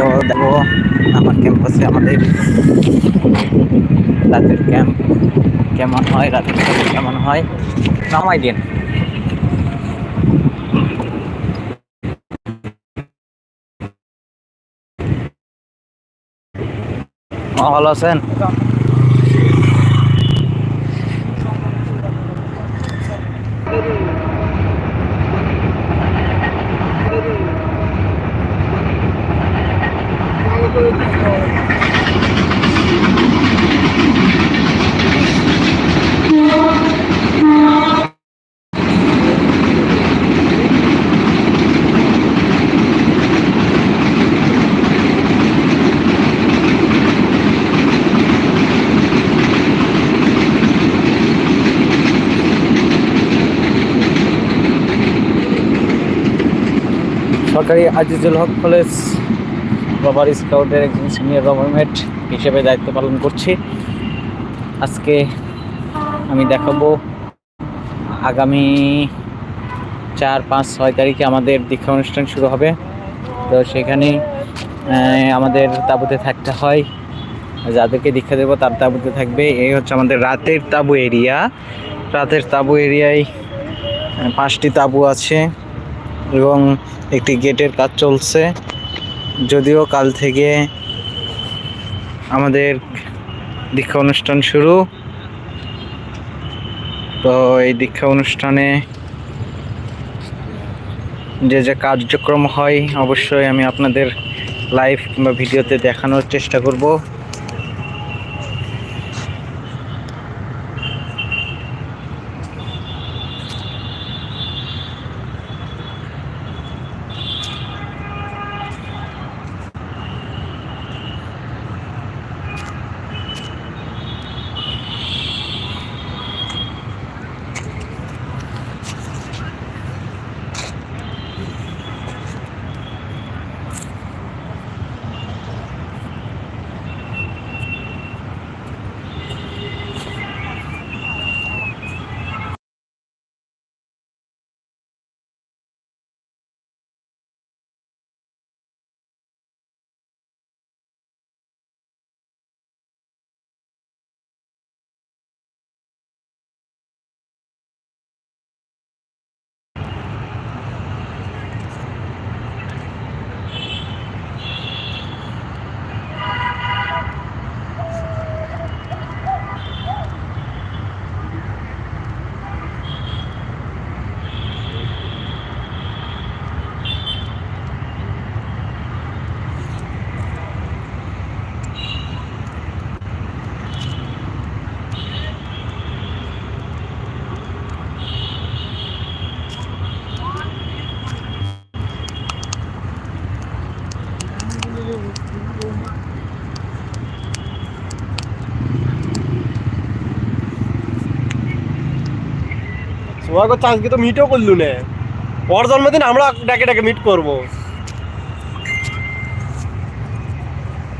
তো দেখো, আমার ক্যাম্পাসে আমাদের রাতের ক্যাম্প কেমন হয়, রাতের ক্যাম্প কেমন হয়, নামাই দিন। ভালো আছেন? সরকারি আজিজুল হক কলেজ রবার স্কাউটের একজন সিনিয়র গভর্নমেন্ট হিসেবে দায়িত্ব পালন করছি। আজকে আমি দেখাবো আগামী চার, পাঁচ, ছয় তারিখে আমাদের দীক্ষা অনুষ্ঠান শুরু হবে। তো সেখানে আমাদের তাঁবুতে থাকতে হয়। যাদেরকে দীক্ষা দেবো তার তাঁবুতে থাকবে। এই হচ্ছে আমাদের রাতের তাঁবু এরিয়া। রাতের তাঁবু এরিয়ায় পাঁচটি তাঁবু আছে এবং একটি গেটের কাজ চলছে। যদিও কাল থেকে আমাদের দীক্ষা অনুষ্ঠান শুরু। তো এই দীক্ষা অনুষ্ঠানে যে যে কার্যক্রম হয়, অবশ্যই আমি আপনাদের লাইভ কিংবা ভিডিওতে দেখানোর চেষ্টা করব। তোমার চান্স তো মিটও করলু নে ওর জন্মদিন আমরা ডেকে ডেকে মিট করব।